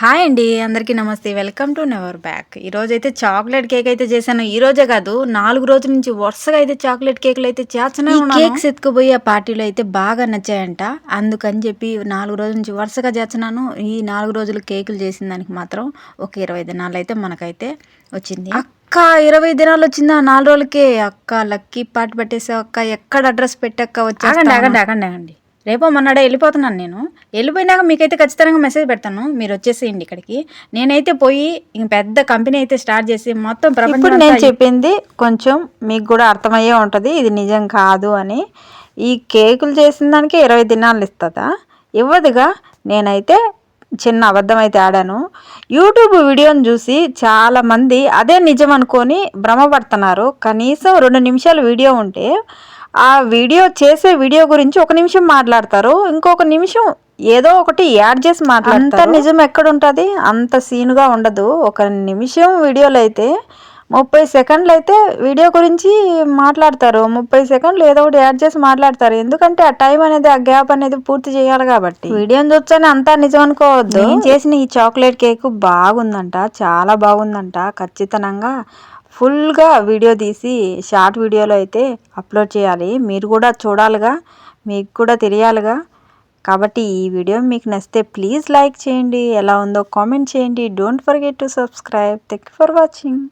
Hi అండి అందరికీ నమస్తే. Welcome to never back. ఈరోజు అయితే చాక్లెట్ కేక్ అయితే చేశాను. ఈ రోజే కాదు నాలుగు రోజుల నుంచి వరుసగా అయితే చాక్లెట్ కేకులు అయితే చేస్తూనే కేక్స్ ఎత్తుకుపోయి ఆ పార్టీలో అయితే బాగా నచ్చాయంట. అందుకని చెప్పి నాలుగు రోజుల నుంచి వరుసగా చేస్తున్నాను. ఈ నాలుగు రోజులు కేకులు చేసిన దానికి మాత్రం ఒక ఇరవై దినాలు అయితే మనకైతే వచ్చింది. అక్క ఇరవై దినాలు వచ్చిందా? నాలుగు రోజులకే. అక్క లక్కీ పార్టీ పెట్టేసావు అక్క. ఎక్కడ అడ్రస్ పెట్టక్క వచ్చి ఆగండి ఆగండి ఆగండి ఆగండి. రేపో మొన్నడే వెళ్ళిపోతున్నాను నేను. వెళ్ళిపోయినాక మీకైతే ఖచ్చితంగా మెసేజ్ పెడతాను. మీరు వచ్చేసేయండి ఇక్కడికి. నేనైతే పోయి ఇంక పెద్ద కంపెనీ అయితే స్టార్ట్ చేసి మొత్తం ప్రపంచం నేను చెప్పింది కొంచెం మీకు కూడా అర్థమయ్యే ఉంటుంది. ఇది నిజం కాదు అని. ఈ కేకులు చేసిన దానికి ఇరవై దినాలు ఇస్తుందా? ఇవ్వదుగా. నేనైతే చిన్న అబద్ధం అయితే ఆడాను. యూట్యూబ్ వీడియోని చూసి చాలామంది అదే నిజం అనుకొని భ్రమపడుతున్నారు. కనీసం రెండు నిమిషాలు వీడియో ఉంటే ఆ వీడియో చేసే వీడియో గురించి ఒక నిమిషం మాట్లాడతారు. ఇంకొక నిమిషం ఏదో ఒకటి యాడ్ చేసి మాట్లాడతారు. అంత నిజం ఎక్కడ ఉంటుంది? అంత సీన్గా ఉండదు. ఒక నిమిషం వీడియోలో అయితే ముప్పై సెకండ్లు అయితే వీడియో గురించి మాట్లాడతారు. ముప్పై సెకండ్లు ఏదో ఒకటి యాడ్ చేసి మాట్లాడతారు. ఎందుకంటే ఆ టైం అనేది ఆ గ్యాప్ అనేది పూర్తి చేయాలి కాబట్టి. వీడియోని చూస్తేనే అంతా నిజం అనుకోవద్దు. నేను చేసిన ఈ చాక్లెట్ కేక్ బాగుందంట. చాలా బాగుందంట. ఖచ్చితంగా ఫుల్గా వీడియో తీసి షార్ట్ వీడియోలో అయితే అప్లోడ్ చేయాలి. మీరు కూడా చూడాలిగా. మీకు కూడా తెలియాలిగా. కాబట్టి ఈ వీడియో మీకు నచ్చితే ప్లీజ్ లైక్ చేయండి. ఎలా ఉందో కామెంట్ చేయండి. Don't forget to subscribe. Thank for watching.